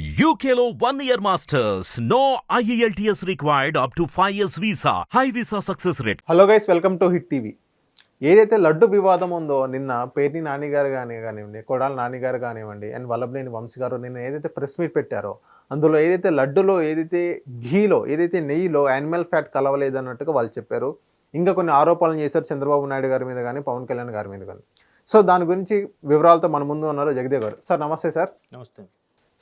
One year masters. No E IELTS required up to 5 years visa. High visa success rate. Hello guys welcome to hit TV ఏదైతే లడ్డు వివాదం ఉందో నిన్న పేర్ని నానిగారు కానీ కానివ్వండి కొడాల నానిగారు కానివ్వండి అండ్ వల్లభనేని వంశీ గారు నిన్న ఏదైతే ప్రెస్ మీట్ పెట్టారో అందులో ఏదైతే లడ్డులో ఏదైతే ఘీలో ఏదైతే నెయ్యిలో యానిమల్ ఫ్యాట్ కలవలేదు అన్నట్టుగా వాళ్ళు చెప్పారు ఇంకా కొన్ని ఆరోపణలు చేశారు చంద్రబాబు నాయుడు గారి మీద కానీ పవన్ కళ్యాణ్ గారి మీద కానీ సో దాని గురించి వివరాలతో మన ముందు ఉన్నారు జగదేవ్ గారు సార్ నమస్తే సార్ నమస్తే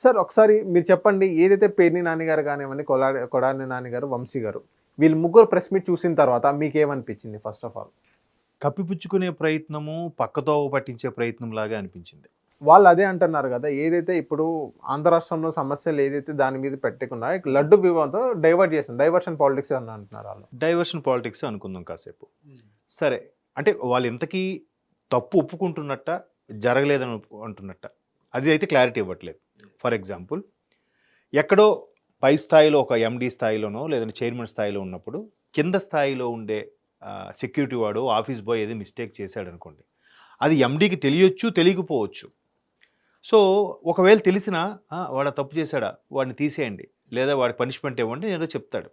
సార్ ఒకసారి మీరు చెప్పండి ఏదైతే పేర్ని నాన్నగారు కానివ్వండి కొలా కొడాలి నాన్నగారు వంశీ గారు వీళ్ళు ముగ్గురు ప్రెస్ మీట్ చూసిన తర్వాత మీకు ఏమనిపించింది ఫస్ట్ ఆఫ్ ఆల్ కప్పిపుచ్చుకునే ప్రయత్నము పక్కతో పట్టించే ప్రయత్నం లాగా అనిపించింది. వాళ్ళు అదే అంటున్నారు కదా ఏదైతే ఇప్పుడు ఆంధ్ర రాష్ట్రంలో సమస్యలు ఏదైతే దాని మీద పెట్టకుండా లడ్డు వివాదంతో డైవర్ట్ చేసింది డైవర్షన్ పాలిటిక్స్ అని అంటున్నారు వాళ్ళు. డైవర్షన్ పాలిటిక్స్ అనుకుందాం కాసేపు. సరే అంటే వాళ్ళు ఇంతకీ తప్పు ఒప్పుకుంటున్నట్ట జరగలేదని ఒప్పు- అంటున్నట్ట? అది అయితే క్లారిటీ ఇవ్వట్లేదు. ఫర్ ఎగ్జాంపుల్ ఎక్కడో పై స్థాయిలో ఒక ఎండీ స్థాయిలోనో లేదంటే చైర్మన్ స్థాయిలో ఉన్నప్పుడు కింద స్థాయిలో ఉండే సెక్యూరిటీ వాడు ఆఫీస్ బాయ్ ఏదో మిస్టేక్ చేశాడు అనుకోండి అది ఎండీకి తెలియచ్చు తెలియకపోవచ్చు. సో ఒకవేళ తెలిసినా వాడు తప్పు చేశాడా వాడిని తీసేయండి లేదా వాడి పనిష్మెంట్ ఇవ్వండి ఏదో చెప్తాడు.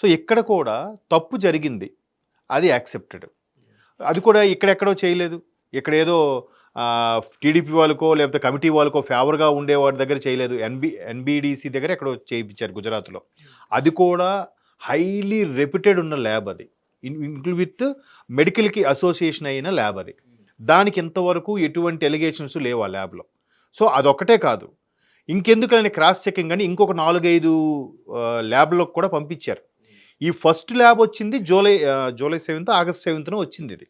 సో ఇక్కడ కూడా తప్పు జరిగింది అది యాక్సెప్టెడ్. అది కూడా ఇక్కడెక్కడో చేయలేదు ఇక్కడ ఏదో టీడీపీ వాళ్ళకో లేకపోతే కమిటీ వాళ్ళకో ఫేవర్గా ఉండే వాడి దగ్గర చేయలేదు. ఎన్బి ఎన్బిడిసి దగ్గర ఎక్కడో చేయించారు గుజరాత్లో. అది కూడా హైలీ రెప్యూటెడ్ ఉన్న ల్యాబ్ అది. ఇంక్లూడ్ విత్ మెడికల్కి అసోసియేషన్ అయిన ల్యాబ్ అది. దానికి ఇంతవరకు ఎటువంటి ఎలిగేషన్స్ లేవు ఆ ల్యాబ్లో. సో అదొక్కటే కాదు. ఇంకెందుకు అని క్రాస్ చెకింగ్ అని ఇంకొక నాలుగైదు ల్యాబ్లకు కూడా పంపించారు. ఈ ఫస్ట్ ల్యాబ్ వచ్చింది జూలై జూలై సెవెంత్ ఆగస్ట్ సెవెంత్న వచ్చింది ఇది.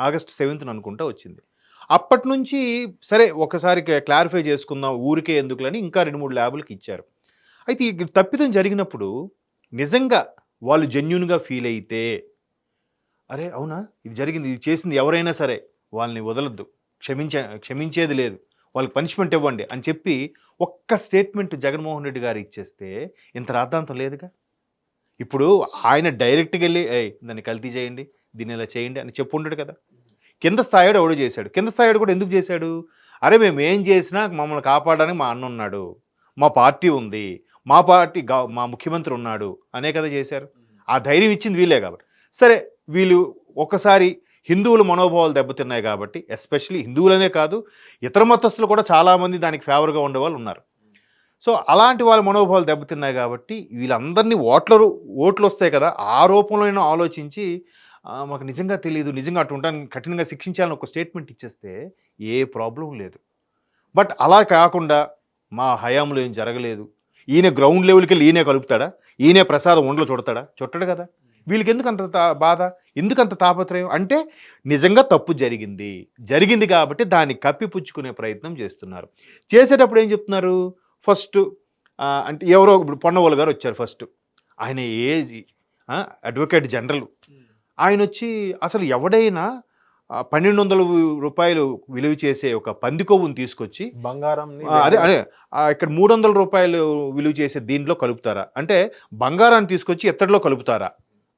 ఆగస్ట్ సెవెంత్న అనుకుంటా వచ్చింది. అప్పటి నుంచి సరే ఒకసారి క్లారిఫై చేసుకుందాం ఊరికే ఎందుకులని ఇంకా రెండు మూడు ల్యాబులకి ఇచ్చారు. అయితే ఈ తప్పిదం జరిగినప్పుడు నిజంగా వాళ్ళు జెన్యున్గా ఫీల్ అయితే అరే అవునా? ఇది జరిగింది ఇది చేసింది ఎవరైనా సరే వాళ్ళని వదలొద్దు క్షమించ క్షమించేది లేదు వాళ్ళకి పనిష్మెంట్ ఇవ్వండి అని చెప్పి ఒక్క స్టేట్మెంట్ జగన్మోహన్ రెడ్డి గారు ఇచ్చేస్తే ఇంత రాద్ధాంతం లేదుగా? ఇప్పుడు ఆయన డైరెక్ట్గా వెళ్ళి దాన్ని కల్తీ చేయండి దీన్ని ఇలా చేయండి అని చెప్పు ఉండడు కదా. కింద స్థాయిడు ఎవడు చేశాడు? కింద స్థాయిడు కూడా ఎందుకు చేశాడు? అరే మేము ఏం చేసినా మమ్మల్ని కాపాడడానికి మా అన్న ఉన్నాడు. మా పార్టీ ఉంది. మా పార్టీ మా ముఖ్యమంత్రి ఉన్నాడు. అనే కదా చేశారు. ఆ ధైర్యం ఇచ్చింది వీళ్ళే కాబట్టి. సరే వీళ్ళు ఒకసారి హిందువుల మనోభావాలు దెబ్బతిన్నాయి కాబట్టి ఎస్పెషలీ హిందువులనే కాదు ఇతర మతస్థులు కూడా చాలామంది దానికి ఫేవర్గా ఉండే వాళ్ళు ఉన్నారు. సో అలాంటి వాళ్ళ మనోభావాలు దెబ్బతిన్నాయి కాబట్టి వీళ్ళందరినీ ఓట్లరు ఓట్లు వస్తాయి కదా ఆ రూపంలో ఆలోచించి మాకు నిజంగా తెలియదు నిజంగా అటు ఉంటాను కఠినంగా శిక్షించాలని ఒక స్టేట్మెంట్ ఇచ్చేస్తే ఏ ప్రాబ్లం లేదు. బట్ అలా కాకుండా మా హయాంలో ఏం జరగలేదు. ఈయన గ్రౌండ్ లెవెల్కి వెళ్ళి ఈయనే కలుపుతాడా? ఈయనే ప్రసాదం ఒంట్లో చుడతాడా? చుట్టడు కదా. వీళ్ళకి ఎందుకు అంత తా- బాధ? ఎందుకు అంత తాపత్రయం? అంటే నిజంగా తప్పు జరిగింది. జరిగింది కాబట్టి దాన్ని కప్పిపుచ్చుకునే ప్రయత్నం చేస్తున్నారు. చేసేటప్పుడు ఏం చెప్తున్నారు? ఫస్ట్ అంటే ఎవరో ఇప్పుడు పొన్నవోలు గారు వచ్చారు ఫస్ట్. ఆయన ఏజ్ అడ్వకేట్ జనరల్. ఆయన వచ్చి అసలు ఎవడైనా పన్నెండు వందల రూపాయలు విలువ చేసే ఒక పంది కొవ్వుని తీసుకొచ్చి బంగారం అదే అదే ఇక్కడ మూడు వందల రూపాయలు విలువ చేసే దీంట్లో కలుపుతారా? అంటే బంగారాన్ని తీసుకొచ్చి ఎత్తడిలో కలుపుతారా?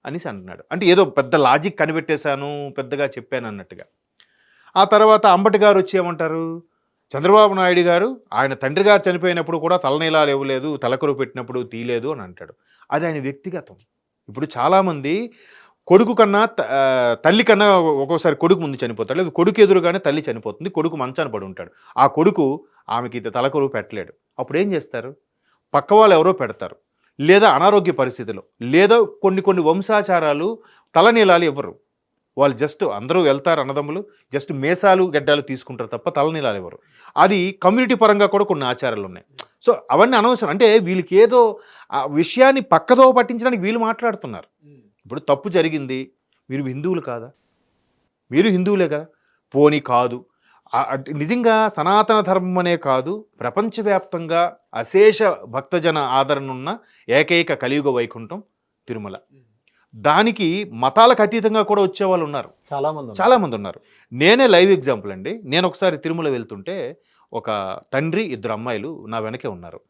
అనేసి అంటున్నాడు. అంటే ఏదో పెద్ద లాజిక్ కనిపెట్టేశాను పెద్దగా చెప్పాను అన్నట్టుగా. ఆ తర్వాత అంబటి గారు వచ్చి ఏమంటారు? చంద్రబాబు నాయుడు గారు ఆయన తండ్రి గారు చనిపోయినప్పుడు కూడా తలనీలాలు ఇవ్వలేదు తలకరు పెట్టినప్పుడు తీయలేదు అని అంటాడు. అది ఆయన వ్యక్తిగతం. ఇప్పుడు చాలామంది కొడుకు కన్నా త- తల్లి కన్నా ఒక్కోసారి కొడుకు ముందు చనిపోతాడు. లేదు కొడుకు ఎదురుగానే తల్లి చనిపోతుంది కొడుకు మంచాన పడి ఉంటాడు. ఆ కొడుకు ఆమెకి తలకొరువు పెట్టలేడు. అప్పుడు ఏం చేస్తారు? పక్క వాళ్ళు ఎవరో పెడతారు. లేదా అనారోగ్య పరిస్థితులు లేదా కొన్ని కొన్ని వంశాచారాలు తలనీలాలు ఇవ్వరు. వాళ్ళు జస్ట్ అందరూ వెళ్తారు అన్నదమ్ములు జస్ట్ మేసాలు గడ్డాలు తీసుకుంటారు తప్ప తలనీలాలు ఇవ్వరు. అది కమ్యూనిటీ పరంగా కూడా కొన్ని ఆచారాలు ఉన్నాయి. సో అవన్నీ అనవసరం. అంటే వీళ్ళకి ఏదో ఆ విషయాన్ని పక్కదో పట్టించడానికి వీళ్ళు మాట్లాడుతున్నారు. ఇప్పుడు తప్పు జరిగింది మీరు హిందువులు కాదా? మీరు హిందువులే కదా? పోనీ కాదు. నిజంగా సనాతన ధర్మం అనే కాదు ప్రపంచవ్యాప్తంగా అశేష భక్తజన ఆదరణ ఉన్న ఏకైక కలియుగ వైకుంఠం తిరుమల. దానికి మతాలకు అతీతంగా కూడా వచ్చేవాళ్ళు ఉన్నారు. చాలా మంది ఉన్నారు. చాలా మంది ఉన్నారు. నేనే లైవ్ ఎగ్జాంపుల్ అండి. నేను ఒకసారి తిరుమల వెళ్తుంటే ఒక తండ్రి ఇద్దరు అమ్మాయిలు నా వెనకే ఉన్నారు.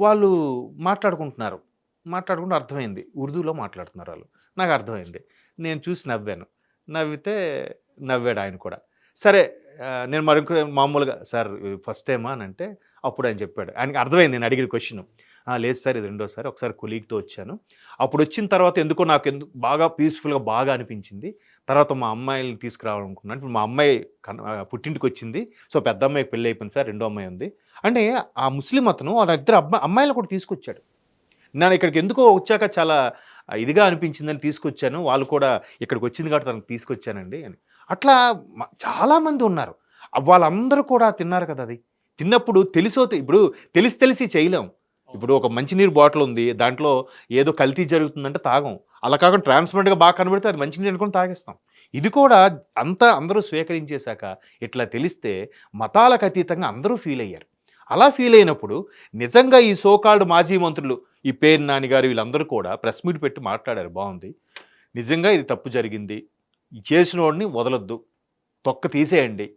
వాళ్ళు మాట్లాడుకుంటున్నారు. మాట్లాడుకుంటూ అర్థమైంది. ఉర్దూలో మాట్లాడుతున్నారు వాళ్ళు. నాకు అర్థమైంది. నేను చూసి నవ్వాను. నవ్వితే నవ్వాడు ఆయన కూడా. సరే నేను మరొక మామూలుగా సార్ ఫస్ట్ టైమా అని అంటే అప్పుడు ఆయన చెప్పాడు. ఆయనకి అర్థమైంది నేను అడిగిన క్వశ్చన్ లేదు సార్ ఇది రెండోసారి. ఒకసారి కొలీగ్తో వచ్చాను. అప్పుడు వచ్చిన తర్వాత ఎందుకో నాకు ఎందుకు బాగా పీస్ఫుల్గా బాగా అనిపించింది. తర్వాత మా అమ్మాయిని తీసుకురావాలనుకున్నాను. ఇప్పుడు మా అమ్మాయి పుట్టింటికి వచ్చింది. సో పెద్ద అమ్మాయికి పెళ్ళి అయిపోయింది సార్. రెండో అమ్మాయి ఉంది. అంటే ఆ ముస్లిం అతను వాళ్ళ ఇద్దరు అబ్బాయి అమ్మాయిలు కూడా తీసుకొచ్చాడు. నేను ఇక్కడికి ఎందుకో వచ్చాక చాలా ఇదిగా అనిపించిందని తీసుకొచ్చాను. వాళ్ళు కూడా ఇక్కడికి వచ్చింది కాబట్టి తనకు తీసుకొచ్చానండి అని. అట్లా చాలామంది ఉన్నారు. వాళ్ళందరూ కూడా తిన్నారు కదా అది. తిన్నప్పుడు తెలిసో ఇప్పుడు తెలిసి తెలిసి చేయలేం. ఇప్పుడు ఒక మంచినీరు బాటిల్ ఉంది. దాంట్లో ఏదో కల్తీ జరుగుతుందంటే తాగం. అలా కాకుండా ట్రాన్స్పరెంట్గా బాగా కనబడితే అది మంచినీరు అనుకుని తాగేస్తాం. ఇది కూడా అంతా అందరూ స్వీకరించేశాక ఇట్లా తెలిస్తే మతాలకు అతీతంగా అందరూ ఫీల్ అయ్యారు. అలా ఫీల్ అయినప్పుడు నిజంగా ఈ సోకాల్డ్ మాజీ మంత్రులు ఈ పేరు నాని గారు వీళ్ళందరూ కూడా ప్రెస్ మీట్ పెట్టి మాట్లాడారు బాగుంది. నిజంగా ఇది తప్పు జరిగింది. చేసిన వాడిని వదలొద్దు. తొక్క తీసేయండి.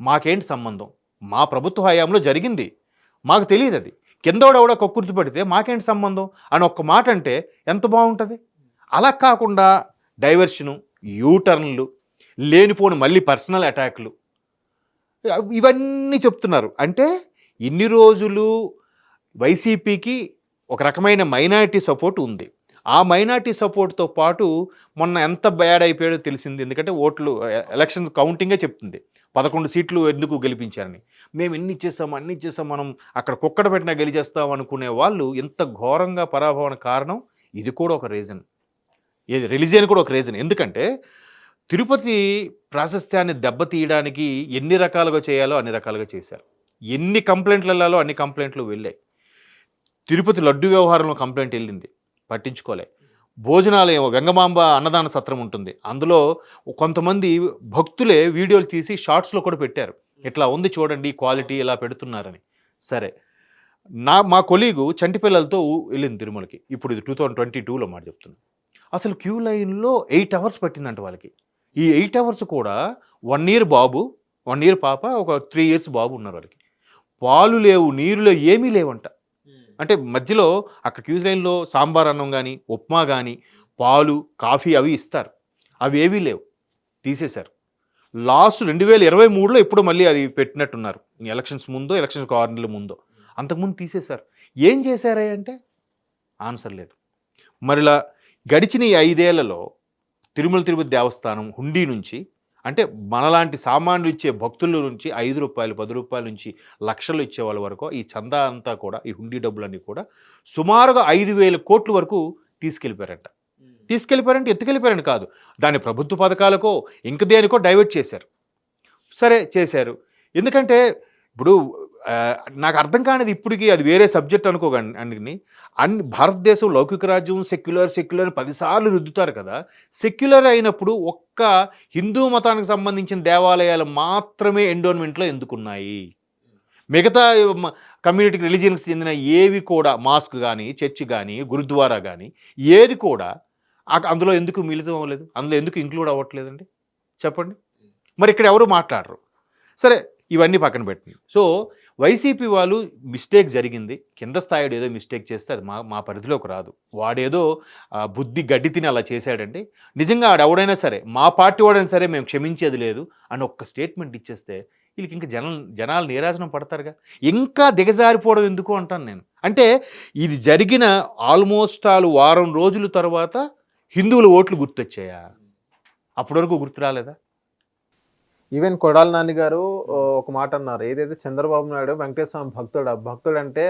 మాకేంటి సంబంధం? మా ప్రభుత్వ హయాంలో జరిగింది. మాకు తెలియదు అది కిందోడెవడ కొక్కుర్తి పడితే మాకేంటి సంబంధం? అని ఒక్క మాట అంటే ఎంత బాగుంటుంది? అలా కాకుండా డైవర్షను యూటర్న్లు లేనిపోని మళ్ళీ పర్సనల్ అటాక్లు ఇవన్నీ చెప్తున్నారు. అంటే ఇన్ని రోజులు వైసీపీకి ఒక రకమైన మైనారిటీ సపోర్ట్ ఉంది. ఆ మైనారిటీ సపోర్ట్తో పాటు మొన్న ఎంత బ్యాడ్ అయిపోయాడో తెలిసింది. ఎందుకంటే ఓట్లు ఎలక్షన్ కౌంటింగే చెప్తుంది. పదకొండు సీట్లు ఎందుకు గెలిపించారని. మేము ఎన్ని ఇచ్చేస్తాం అన్ని ఇచ్చేస్తాం మనం అక్కడ కుక్కడ పెట్టినా గెలిచేస్తాం అనుకునే వాళ్ళు ఇంత ఘోరంగా పరాభవన కారణం? ఇది కూడా ఒక రీజన్. ఇది రిలీజియన్ కూడా ఒక రీజన్. ఎందుకంటే తిరుపతి ప్రాశస్త్యాన్ని దెబ్బతీయడానికి ఎన్ని రకాలుగా చేయాలో అన్ని రకాలుగా చేశారు. ఎన్ని కంప్లైంట్లు వెళ్ళాలో అన్ని కంప్లైంట్లు వెళ్ళాయి. తిరుపతి లడ్డు వ్యవహారంలో కంప్లైంట్ వెళ్ళింది. పట్టించుకోలే. భోజనాలయం వెంగమాంబ అన్నదాన సత్రం ఉంటుంది. అందులో కొంతమంది భక్తులే వీడియోలు తీసి షార్ట్స్లో కూడా పెట్టారు. ఇట్లా ఉంది చూడండి క్వాలిటీ ఇలా పెడుతున్నారని. సరే. నా మా కొలీగు చంటిపిల్లలతో వెళ్ళింది తిరుమలకి. ఇప్పుడు ఇది టూ థౌజండ్ ట్వంటీ టూలో మాట చెప్తున్నాను అసలు క్యూ లైన్లో ఎయిట్ అవర్స్ పట్టిందంట వాళ్ళకి. ఈ ఎయిట్ అవర్స్ కూడా వన్ ఇయర్ బాబు వన్ ఇయర్ పాప ఒక త్రీ ఇయర్స్ బాబు ఉన్నారు వాళ్ళకి. పాలు లేవు నీరు లేవు ఏమీ లేవంట. అంటే మధ్యలో అక్కడ క్యూ లైన్లో సాంబార్ అన్నం కానీ ఉప్మా కానీ పాలు కాఫీ అవి ఇస్తారు. అవి ఏవీ లేవు. తీసేశారు. లాస్ట్ రెండు వేల ఇరవై మూడులో ఎప్పుడు మళ్ళీ అది పెట్టినట్టున్నారు. ఎలక్షన్స్ ముందో ఎలక్షన్స్ ఆరు నెలల ముందో అంతకుముందు తీసేశారు. ఏం చేశారే అంటే ఆన్సర్ లేదు. మరిలా గడిచిన ఈ ఐదేళ్ళలో తిరుమల తిరుపతి దేవస్థానం హుండీ నుంచి అంటే మనలాంటి సామాన్యులు ఇచ్చే భక్తుల నుంచి ఐదు రూపాయలు పది రూపాయల నుంచి లక్షలు ఇచ్చే వాళ్ళ వరకు ఈ చందా అంతా కూడా ఈ హుండీ డబ్బులన్నీ కూడా సుమారుగా ఐదు వేల కోట్ల వరకు తీసుకెళ్ళిపోయారంట. తీసుకెళ్ళిపోయారంటే ఎత్తుకెళ్ళిపోయారని కాదు. దాని ప్రభుత్వ పథకాలకో ఇంక దేనికో డైవర్ట్ చేశారు. సరే చేశారు. ఎందుకంటే ఇప్పుడు నాకు అర్థం కానిది ఇప్పటికీ అది వేరే సబ్జెక్ట్ అనుకోకండి అన్ని అన్ని భారతదేశం లౌకిక రాజ్యం సెక్యులర్ సెక్యులర్ పదిసార్లు రుద్దుతారు కదా. సెక్యులర్ అయినప్పుడు ఒక్క హిందూ మతానికి సంబంధించిన దేవాలయాలు మాత్రమే ఎండోన్మెంట్లో ఎందుకున్నాయి? మిగతా కమ్యూనిటీ రిలీజియన్కి చెందిన ఏవి కూడా మాస్క్ కానీ చర్చ్ కానీ గురుద్వారా కానీ ఏది కూడా అందులో ఎందుకు మిళితం అవ్వలేదు? అందులో ఎందుకు ఇంక్లూడ్ అవ్వట్లేదండి? చెప్పండి. మరి ఇక్కడ ఎవరు మాట్లాడరు? సరే ఇవన్నీ పక్కన పెట్టండి. సో వైసీపీ వాళ్ళు మిస్టేక్ జరిగింది. కింద స్థాయిలో ఏదో మిస్టేక్ చేస్తే అది మా మా పరిధిలోకి రాదు. వాడేదో బుద్ధి గడ్డి తిని అలా చేశాడండి. నిజంగా ఆడు ఎవడైనా సరే మా పార్టీ వాడైనా సరే మేము క్షమించేది లేదు అని ఒక్క స్టేట్మెంట్ ఇచ్చేస్తే వీళ్ళకి ఇంకా జనం జనాలు నీరాజనం పడతారుగా? ఇంకా దిగజారిపోవడం ఎందుకు అంటాను నేను? అంటే ఇది జరిగిన ఆల్మోస్ట్ ఆల్ వారం రోజుల తర్వాత హిందువుల ఓట్లు గుర్తొచ్చాయా? అప్పటి వరకు గుర్తు రాలేదా? ఈవెన్ కొడాల నాని గారు ఒక మాట అన్నారు. ఏదైతే చంద్రబాబు నాయుడు వెంకటేశ్వర స్వామి భక్తుడు భక్తుడు అంటే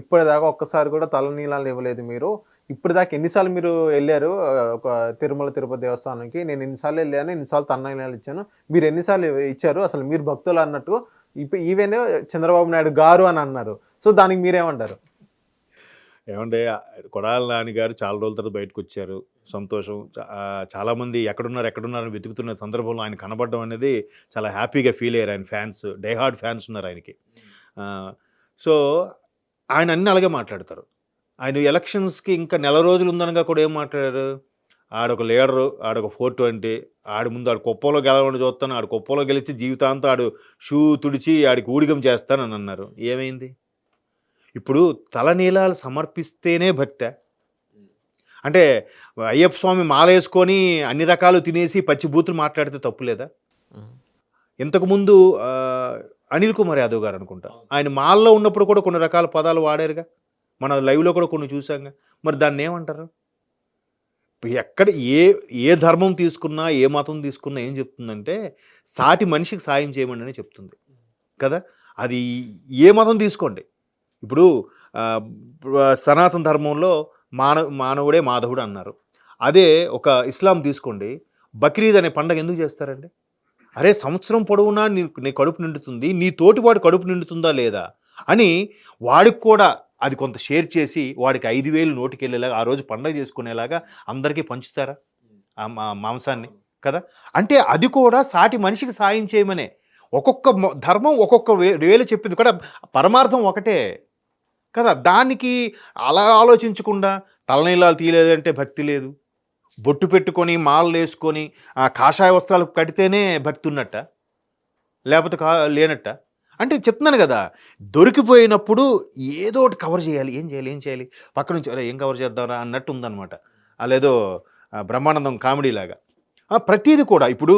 ఇప్పటిదాకా ఒక్కసారి కూడా తలనీలాలు ఇవ్వలేదు మీరు. ఇప్పటిదాకా ఎన్నిసార్లు మీరు వెళ్ళారు ఒక తిరుమల తిరుపతి దేవస్థానానికి? నేను ఎన్నిసార్లు వెళ్ళాను ఎన్నిసార్లు తన్నీలాలు ఇచ్చాను. మీరు ఎన్నిసార్లు ఇచ్చారు? అసలు మీరు భక్తులు అన్నట్టు ఇప్పుడు ఈవెన్ చంద్రబాబు నాయుడు గారు అని అన్నారు. సో దానికి మీరేమంటారు? ఏమంటే కొడాల నాని గారు చాలా రోజుల తర్వాత బయటకు వచ్చారు సంతోషం చాలామంది ఎక్కడున్నారు ఎక్కడున్నారని వెతుకుతున్న సందర్భంలో ఆయన కనబడడం అనేది చాలా హ్యాపీగా ఫీల్ అయ్యారు. ఆయన ఫ్యాన్స్ డైహార్డ్ ఫ్యాన్స్ ఉన్నారు ఆయనకి. సో ఆయన అన్ని అలాగే మాట్లాడతారు. ఆయన ఎలక్షన్స్కి ఇంకా నెల రోజులు ఉందనగా కూడా ఏం మాట్లాడారు? ఆడొక లీడరు ఆడొక ఫోర్ ట్వంటీ ఆడి ముందు ఆడు కుప్పంలో గెలవని చూస్తాను ఆడు కుప్పంలో గెలిచి జీవితాంతం ఆడు షూ తుడిచి ఆడికి ఊడిగం చేస్తానని అన్నారు. ఏమైంది? ఇప్పుడు తలనీలాలు సమర్పిస్తేనే భక్త. అంటే అయ్యప్ప స్వామి మాల వేసుకొని అన్ని రకాలు తినేసి పచ్చి బూతులు మాట్లాడితే తప్పు లేదా? ఇంతకుముందు అనిల్ కుమార్ యాదవ్ గారు అనుకుంటా. ఆయన మాల్లో ఉన్నప్పుడు కూడా కొన్ని రకాల పదాలు వాడారుగా. మన లైవ్లో కూడా కొన్ని చూసాంగా. మరి దాన్ని ఏమంటారు? ఎక్కడ ఏ ఏ ధర్మం తీసుకున్నా ఏ మతం తీసుకున్నా ఏం చెప్తుందంటే సాటి మనిషికి సాయం చేయమని చెప్తుంది. కదా? అది ఏ మతం తీసుకోండి. ఇప్పుడు సనాతన ధర్మంలో మానవ మానవుడే మాధవుడు అన్నారు. అదే ఒక ఇస్లాం తీసుకోండి బక్రీద్ అనే పండగ ఎందుకు చేస్తారండి? అరే సంవత్సరం పొడవునా నీ నీ కడుపు నిండుతుంది నీ తోటివాడి కడుపు నిండుతుందా లేదా? అని వాడికి కూడా అది కొంత షేర్ చేసి వాడికి ఐదు వేలు నోటికెళ్ళేలాగా ఆ రోజు పండగ చేసుకునేలాగా అందరికీ పంచుతారా? ఆ మాంసాన్ని కదా? అంటే అది కూడా సాటి మనిషికి సాయం చేయమనే. ఒక్కొక్క ధర్మం ఒక్కొక్క వే వేలు చెప్పింది కూడా పరమార్థం ఒకటే. కదా దానికి అలా ఆలోచించకుండా తలనీలాలు తీయలేదంటే భక్తి లేదు. బొట్టు పెట్టుకొని మాలలు వేసుకొని ఆ కాషాయ వస్త్రాలు కడితేనే భక్తి ఉన్నట్ట లేకపోతే కా లేనట్ట? అంటే చెప్తున్నాను కదా దొరికిపోయినప్పుడు ఏదో ఒకటి కవర్ చేయాలి. ఏం చేయాలి? ఏం చేయాలి? పక్క నుంచి అరే ఏం కవర్ చేద్దాంరా? అన్నట్టు ఉందన్నమాట. అలేదో బ్రహ్మానందం కామెడీ లాగా. ప్రతిదీ కూడా ఇప్పుడు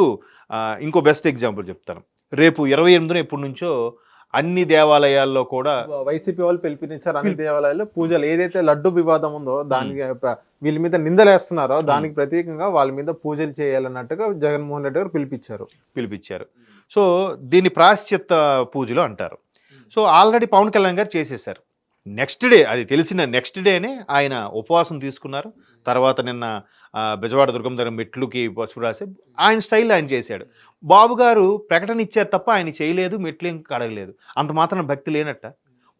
ఇంకో బెస్ట్ ఎగ్జాంపుల్ చెప్తాను. రేపు ఇరవై ఎనిమిదిన ఎప్పటి నుంచో అన్ని దేవాలయాల్లో కూడా వైసీపీ వాళ్ళు పిలిపించారు అన్ని దేవాలయాల్లో పూజలు. ఏదైతే లడ్డు వివాదం ఉందో దానికి వీళ్ళ మీద నిందలేస్తున్నారో దానికి ప్రత్యేకంగా వాళ్ళ మీద పూజలు చేయాలన్నట్టుగా జగన్మోహన్ రెడ్డి గారు పిలిపించారు. పిలిపించారు. సో దీన్ని ప్రాశ్చిత్త పూజలు అంటారు. సో ఆల్రెడీ పవన్ కళ్యాణ్ గారు చేసేసారు నెక్స్ట్ డే అది తెలిసిన నెక్స్ట్ డేనే ఆయన ఉపవాసం తీసుకున్నారు. తర్వాత నిన్న బెజవాడ దుర్గం దగ్గర మెట్లుకి పసుపు రాసి ఆయన స్టైల్ ఆయన చేశాడు. బాబు గారు ప్రకటన ఇచ్చారు తప్ప ఆయన చేయలేదు మెట్లు ఏం కడగలేదు. అంత మాత్రం భక్తి లేనట్ట.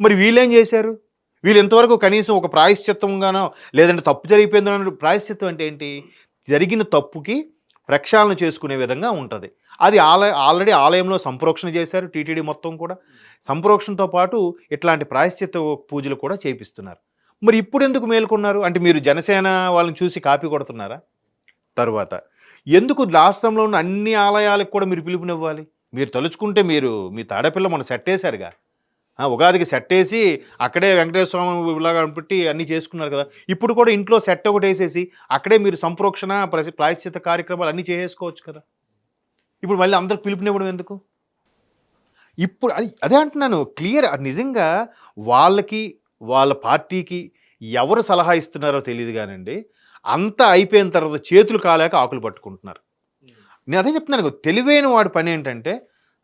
మరి వీళ్ళేం చేశారు? వీళ్ళు ఇంతవరకు కనీసం ఒక ప్రాయశ్చిత్తంగానో లేదంటే తప్పు జరిగిపోయిందో అన్న ప్రాయశ్చిత్తం అంటే ఏంటి? జరిగిన తప్పుకి ప్రక్షాళన చేసుకునే విధంగా ఉంటుంది. అది ఆలయ ఆల్రెడీ ఆలయంలో సంప్రోక్షణ చేశారు టీటీడీ మొత్తం కూడా. సంప్రోక్షణతో పాటు ఇట్లాంటి ప్రాయశ్చిత్త పూజలు కూడా చేపిస్తున్నారు. మరి ఇప్పుడు ఎందుకు మేల్కొన్నారు? అంటే మీరు జనసేన వాళ్ళని చూసి కాపీ కొడుతున్నారా? తరువాత. ఎందుకు రాష్ట్రంలో ఉన్న అన్ని ఆలయాలకు కూడా మీరు పిలుపునివ్వాలి? మీరు తలుచుకుంటే మీరు మీ తాడపిల్ల మనం సెట్ వేశారుగా ఉగాదికి సెట్ వేసి అక్కడే వెంకటేశ్వర స్వామి ఇలాగా పెట్టి అన్నీ చేసుకున్నారు కదా. ఇప్పుడు కూడా ఇంట్లో సెట్ ఒకటి వేసేసి అక్కడే మీరు సంప్రోక్షణ ప్రాయశ్చిత కార్యక్రమాలు అన్నీ చేసేసుకోవచ్చు కదా. ఇప్పుడు మళ్ళీ అందరికి పిలుపునివ్వడం ఎందుకు? ఇప్పుడు అది అదే అంటున్నాను. క్లియర్ నిజంగా వాళ్ళకి వాళ్ళ పార్టీకి ఎవరు సలహా ఇస్తున్నారో తెలియదు కానండి అంతా అయిపోయిన తర్వాత చేతులు కాలేక ఆకులు పట్టుకుంటున్నారు. నేను అదే చెప్తున్నాను తెలివైన వాడి పని ఏంటంటే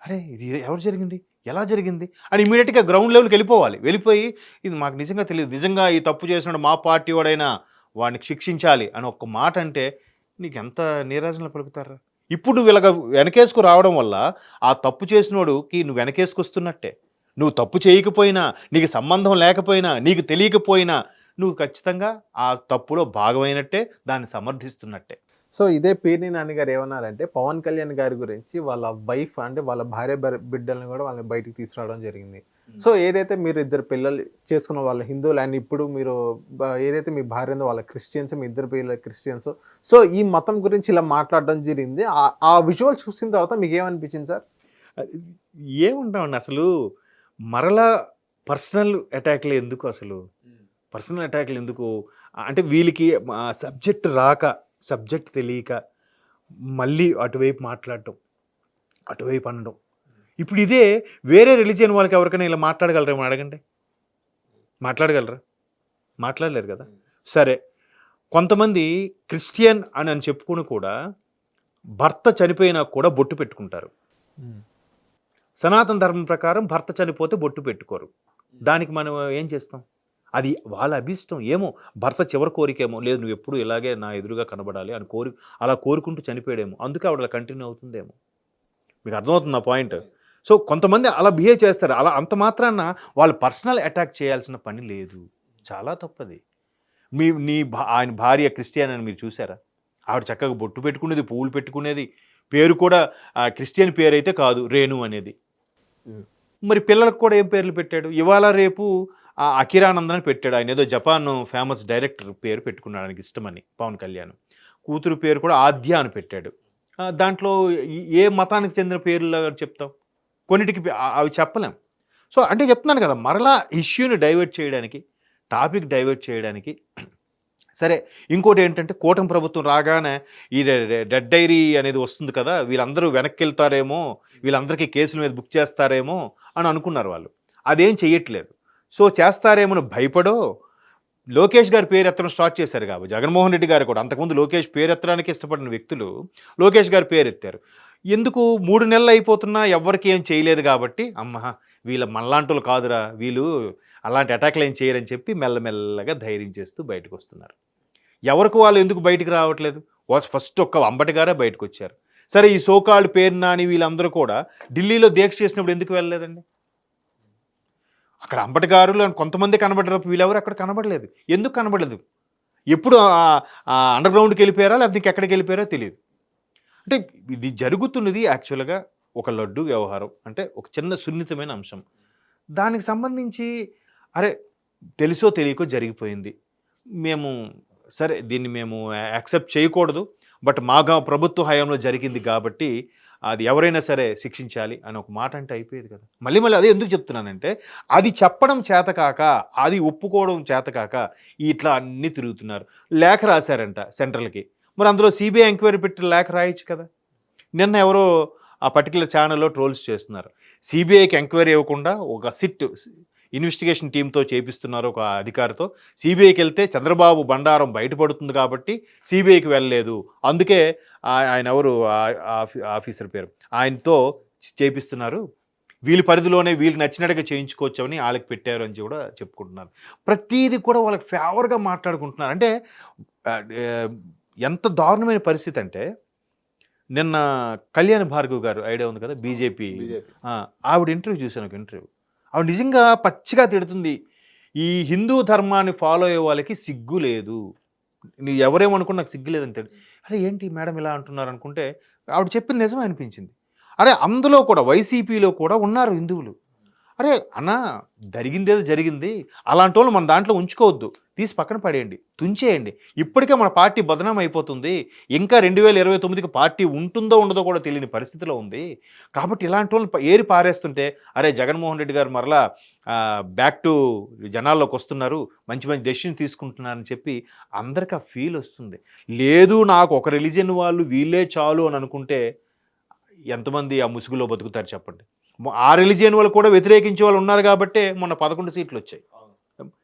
అరే ఇది ఎవరు జరిగింది? ఎలా జరిగింది? అని ఇమీడియట్గా గ్రౌండ్ లెవెల్కి వెళ్ళిపోవాలి. వెళ్ళిపోయి ఇది మాకు నిజంగా తెలియదు. నిజంగా ఈ తప్పు చేసినాడు మా పార్టీ వాడైనా వాడిని శిక్షించాలి అని ఒక్క మాట అంటే నీకు ఎంత నీరాజనలు పలుకుతారా? ఇప్పుడు వీళ్ళ వెనకేసుకు రావడం వల్ల ఆ తప్పు చేసినోడుకి నువ్వు వెనకేసుకొస్తున్నట్టే. నువ్వు తప్పు చేయకపోయినా నీకు సంబంధం లేకపోయినా నీకు తెలియకపోయినా నువ్వు ఖచ్చితంగా ఆ తప్పులో భాగమైనట్టే దాన్ని సమర్థిస్తున్నట్టే. సో ఇదే పేర్ని నాని గారు ఏమన్నారంటే పవన్ కళ్యాణ్ గారి గురించి వాళ్ళ వైఫ్ అంటే వాళ్ళ భార్య బిడ్డల్ని కూడా వాళ్ళని బయటికి తీసుకురావడం జరిగింది. సో ఏదైతే మీరు ఇద్దరు పిల్లలు చేసుకున్న వాళ్ళ హిందువులు అండ్ ఇప్పుడు మీరు ఏదైతే మీ భార్య ఉందో వాళ్ళ క్రిస్టియన్స్ మీ ఇద్దరు పిల్లలు క్రిస్టియన్స్. సో ఈ మతం గురించి ఇలా మాట్లాడడం జరిగింది. ఆ- ఆ విజువల్ చూసిన తర్వాత మీకు ఏమనిపించింది సార్? ఏముంటామండి అసలు. మరలా పర్సనల్ అటాక్లు ఎందుకు అసలు? పర్సనల్ అటాక్లు ఎందుకు? అంటే వీళ్ళకి సబ్జెక్ట్ రాక సబ్జెక్ట్ తెలియక మళ్ళీ అటువైపు మాట్లాడటం అటువైపు అనడం. ఇప్పుడు ఇదే వేరే రిలీజియన్ వాళ్ళకి ఎవరికైనా ఇలా మాట్లాడగలరేమో అడగండి. మాట్లాడగలరా? మాట్లాడలేరు కదా. సరే. కొంతమంది క్రిస్టియన్ అని అని చెప్పుకుని కూడా భర్త చనిపోయినా కూడా బొట్టు పెట్టుకుంటారు. సనాతన ధర్మం ప్రకారం భర్త చనిపోతే బొట్టు పెట్టుకోరు. దానికి మనం ఏం చేస్తాం? అది వాళ్ళ అభిష్టం. ఏమో భర్త చివరి కోరికేమో లేదు నువ్వు ఎప్పుడు ఇలాగే నా ఎదురుగా కనబడాలి అని కోరి అలా కోరుకుంటూ చనిపోయాడేమో. అందుకే ఆవిడ కంటిన్యూ అవుతుందేమో. మీకు అర్థమవుతుంది నా పాయింట్? సో కొంతమంది అలా బిహేవ్ చేస్తారు. అలా అంత మాత్రాన వాళ్ళు పర్సనల్ అటాక్ చేయాల్సిన పని లేదు. చాలా తప్పది. మీ నీ భా ఆయన భార్య క్రిస్టియన్ అని మీరు చూసారా? ఆవిడ చక్కగా బొట్టు పెట్టుకునేది పువ్వులు పెట్టుకునేది పేరు కూడా క్రిస్టియన్ పేరు అయితే కాదు రేణు అనేది. మరి పిల్లలకు కూడా ఏం పేర్లు పెట్టాడు? ఇవాళ రేపు ఆ అకిరానందన్ పెట్టాడు. ఆయన ఏదో జపాన్ ఫేమస్ డైరెక్టర్ పేరు పెట్టుకున్నాడు. ఆయనకి ఇష్టమని పవన్ కళ్యాణ్. కూతురు పేరు కూడా ఆద్య అని పెట్టాడు. దాంట్లో ఏ మతానికి చెందిన పేర్లు చెప్తాం కొన్నిటికి అవి చెప్పలేం. సో అంటే చెప్తున్నాను కదా మరలా ఇష్యూని డైవర్ట్ చేయడానికి టాపిక్ డైవర్ట్ చేయడానికి సరే ఇంకోటి ఏంటంటే కూటమి ప్రభుత్వం రాగానే ఈ డెడ్ డైరీ అనేది వస్తుంది కదా వీళ్ళందరూ వెనక్కి వెళ్తారేమో వీళ్ళందరికీ కేసుల మీద బుక్ చేస్తారేమో అని అనుకున్నారు వాళ్ళు. అదేం చెయ్యట్లేదు. సో చేస్తారేమో భయపడో లోకేష్ గారి పేరు ఎత్తడం స్టార్ట్ చేశారు కాబట్టి జగన్మోహన్ రెడ్డి గారు కూడా. అంతకుముందు లోకేష్ పేరు ఎత్తడానికి ఇష్టపడిన వ్యక్తులు లోకేష్ గారి పేరు ఎత్తారు ఎందుకు మూడు నెలలు అయిపోతున్నా ఎవరికి ఏం చేయలేదు కాబట్టి అమ్మ వీళ్ళ మనలాంటోళ్ళు కాదురా వీళ్ళు అలాంటి అటాక్లు ఏం చేయరని చెప్పి మెల్లమెల్లగా ధైర్యం చేస్తూ బయటకు వస్తున్నారు. ఎవరికి వాళ్ళు ఎందుకు బయటికి రావట్లేదు? ఫస్ట్ ఒక్క అంబటి గారే బయటకు వచ్చారు సరే ఈ సోకాళ్ళు పేరు నాని వీళ్ళందరూ కూడా ఢిల్లీలో దీక్ష చేసినప్పుడు ఎందుకు వెళ్ళలేదండి? అక్కడ అంబటి గారు కొంతమంది కనబడ్డారు వీళ్ళెవరు అక్కడ కనబడలేదు. ఎందుకు కనబడలేదు? ఎప్పుడు అండర్ గ్రౌండ్కి వెళ్ళిపోయారా? లేకపోతే ఎక్కడికి వెళ్ళిపోయారో తెలియదు. అంటే ఇది జరుగుతున్నది యాక్చువల్గా ఒక లడ్డు వ్యవహారం అంటే ఒక చిన్న సున్నితమైన అంశం. దానికి సంబంధించి అరే తెలుసో తెలియకో జరిగిపోయింది. మేము సరే దీన్ని మేము యాక్సెప్ట్ చేయకూడదు. బట్ మాగా ప్రభుత్వ హయాంలో జరిగింది కాబట్టి అది ఎవరైనా సరే శిక్షించాలి అని ఒక మాట అంటే అయిపోయేది కదా. మళ్ళీ మళ్ళీ అదే ఎందుకు చెప్తున్నానంటే అది చెప్పడం చేతకాక అది ఒప్పుకోవడం చేతకాక ఇట్లా అన్నీ తిరుగుతున్నారు. లేఖ రాశారంట సెంట్రల్కి. మరి అందులో సిబిఐ ఎంక్వైరీ పెట్టి లేఖ రాయొచ్చు కదా. నిన్న ఎవరో ఆ పర్టికులర్ ఛానల్లో ట్రోల్స్ చేస్తున్నారు. సిబిఐకి ఎంక్వైరీ ఇవ్వకుండా ఒక సిట్ ఇన్వెస్టిగేషన్ టీంతో చేపిస్తున్నారు ఒక అధికారితో. సిబిఐకి వెళ్తే చంద్రబాబు బండారం బయటపడుతుంది కాబట్టి సిబిఐకి వెళ్ళలేదు. అందుకే ఆయన ఎవరు ఆఫీసర్ పేరు. ఆయనతో చేపిస్తున్నారు. వీళ్ళ పరిధిలోనే వీళ్ళకి నచ్చినట్టుగా చేయించుకోవచ్చని వాళ్ళకి పెట్టారు అని కూడా చెప్పుకుంటున్నారు. ప్రతిదీ కూడా వాళ్ళకి ఫేవర్గా మాట్లాడుకుంటున్నారు. అంటే ఎంత దారుణమైన పరిస్థితి అంటే నిన్న కళ్యాణ్ భార్గవ్ గారు ఐడియా ఉంది కదా బీజేపీ. ఆవిడ ఇంటర్వ్యూ చూశాను ఒక ఇంటర్వ్యూ. ఆవిడ నిజంగా పచ్చిగా తిడుతుంది. ఈ హిందూ ధర్మాన్ని ఫాలో అయ్యే వాళ్ళకి సిగ్గు లేదు. నీ ఎవరేమనుకున్నా నాకు సిగ్గు లేదంటే అరే ఏంటి మేడం ఇలా అంటున్నారు అనుకుంటే ఆవిడ చెప్పింది నిజమే అనిపించింది. అరే అందులో కూడా వైసీపీలో కూడా ఉన్నారు హిందువులు. అరే అన్న జరిగిందేదో జరిగింది. అలాంటి వాళ్ళు మన దాంట్లో ఉంచుకోవద్దు. తీసి పక్కన పడేయండి తుంచేయండి. ఇప్పటికే మన పార్టీ బదనాం అయిపోతుంది. ఇంకా రెండు వేల ఇరవై తొమ్మిదికి పార్టీ ఉంటుందో ఉండదో కూడా తెలియని పరిస్థితిలో ఉంది. కాబట్టి ఇలాంటి వాళ్ళు ఏరి పారేస్తుంటే అరే జగన్మోహన్ రెడ్డి గారు మరలా బ్యాక్ టు జనాల్లోకి వస్తున్నారు మంచి మంచి డెసిషన్ తీసుకుంటున్నారని చెప్పి అందరికి ఆ ఫీల్ వస్తుంది. లేదు నాకు ఒక రిలీజియన్ వాళ్ళు వీళ్ళే చాలు అని అనుకుంటే ఎంతమంది ఆ ముసుగులో బతుకుతారు చెప్పండి. ఆ రిలీజియన్ వాళ్ళు కూడా వ్యతిరేకించే వాళ్ళు ఉన్నారు కాబట్టే మొన్న పదకొండు సీట్లు వచ్చాయి.